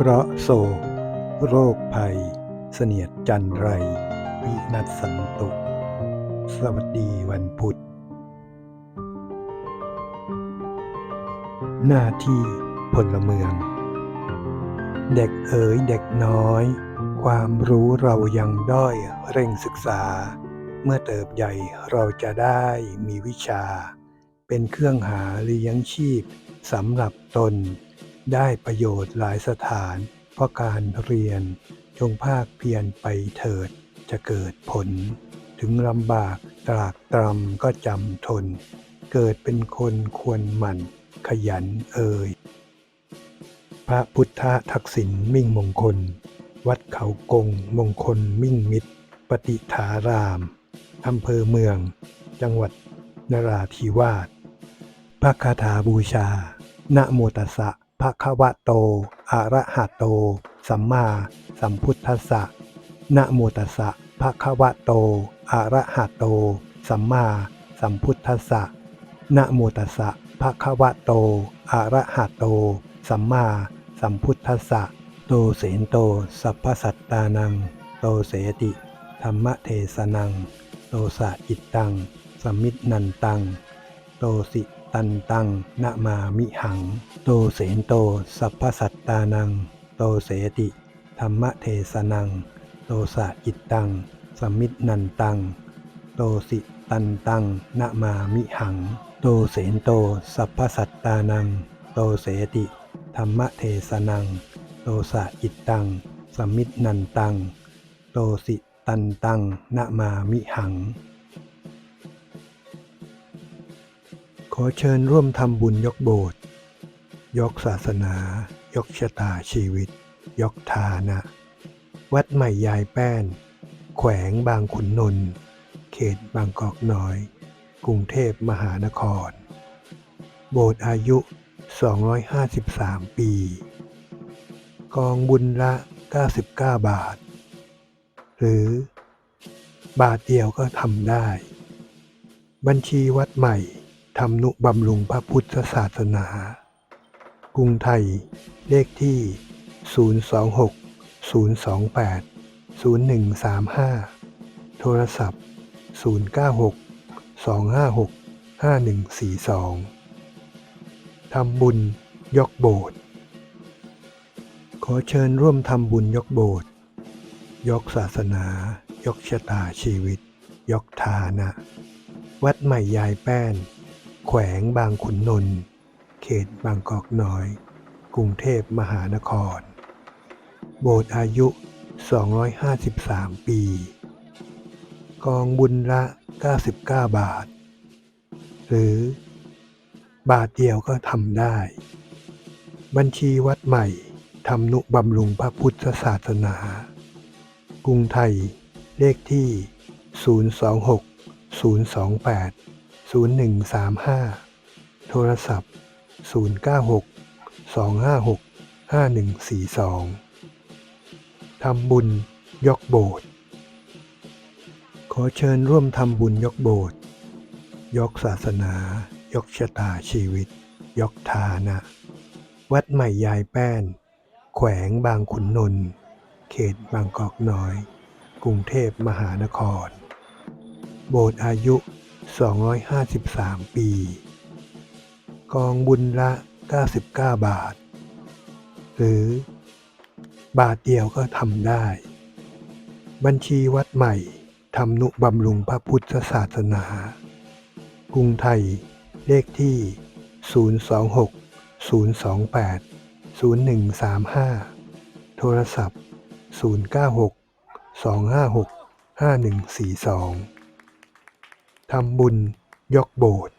เคราะห์โศก โรคภัย เสนียดจันไร วินัสสันตุ สวัสดีวันพุธ หน้าที่พลเมือง เด็กเอ๋ยเด็กน้อย ความรู้เรายังด้อยเร่งศึกษา เมื่อเติบใหญ่เราจะได้มีวิชา เป็นเครื่องหาเลี้ยงชีพสำหรับตน ได้ประโยชน์หลายสถาน เพราะการเรียน จงภาคเพียรไปเถิดจะเกิดผล ถึงลำบากตรากตรำก็จำทน เกิดเป็นคนควรหมั่น ขยันเอ่ยพระพุทธทักษิณมิ่งมงคล วัดเขากงมงคลมิ่งมิตร ปฏิฐารามอำเภอเมือง จังหวัดนราธิวาสพระคาถาบูชานะโมตัสสะ ภะคะวะโต อะระหะโต สัมมาสัมพุทธัสสะ นะโมตัสสะภะคะวะโต อะระหะโต สัมมาสัมพุทธัสสะ นะโมตัสสะภะคะวะโต อะระหะโต สัมมาสัมพุทธัสสะ โตเสนโต สัพพสัตตานัง โตเสติ ธรรมเทสนัง โตสะจิตตัง สมิตนันตัง โตสิ ตันตังนมามิหัง โตเสนโต สัพพสัตตานัง โตเสติ ธรรมเทสนัง โตสะจิตตัง สมิตนันตัง โตสิตันตังนมามิหัง โตเสนโต สัพพสัตตานัง โตเสติ ธรรมเทสนัง โตสะจิตตัง สมิตนันตัง โตสิตันตังนมามิหัง ขอเชิญร่วมทำบุญยกโบสถ์ยกศาสนา ยกชะตาชีวิต ยกฐานะ วัดใหม่ยายแป้น แขวงบางขุนนนท์เขตบางกอกน้อย กรุงเทพมหานคร โบสถ์อายุ 253 ปี กองบุญละ 99 บาท หรือบาทเดียวก็ทำได้ บัญชีวัดใหม่ ทำนุบำรุงพระพุทธศาสนา กรุงไทย เลขที่ 026 028 0135 โทรศัพท์ 096 256 5142 ทำบุญยกโบสถ์ ขอเชิญร่วมทำบุญยกโบสถ์ ยกศาสนา ยกชะตาชีวิต ยกฐานะ วัดใหม่ยายแป้น แขวงบางขุนนนท์ เขตบางกอกน้อย กรุงเทพมหานคร โบสถ์อายุ 253 ปี กองบุญละ 99 บาท หรือบาทเดียวก็ทำได้ บัญชีวัดใหม่ทำนุบำรุงพระพุทธศาสนา กรุงไทย เลขที่ 026 028 0135 โทรศัพท์ 096 256 5142 ทำบุญยกโบสถ์ขอเชิญร่วมทำบุญยกโบสถ์ยกศาสนา ยกชะตาชีวิต ยกฐานะ วัดใหม่ยายแป้น แขวงบางขุนนนท์เขตบางกอกน้อย กรุงเทพมหานคร โบสถ์อายุ 253 ปี กองบุญละ 99 บาท หรือบาทเดียวก็ทำได้ บัญชีวัดใหม่ทำนุบำรุงพระพุทธศาสนา กรุงไทย เลขที่ 026 028 0135 โทรศัพท์ 096 256 5142 ทำบุญยกโบสถ์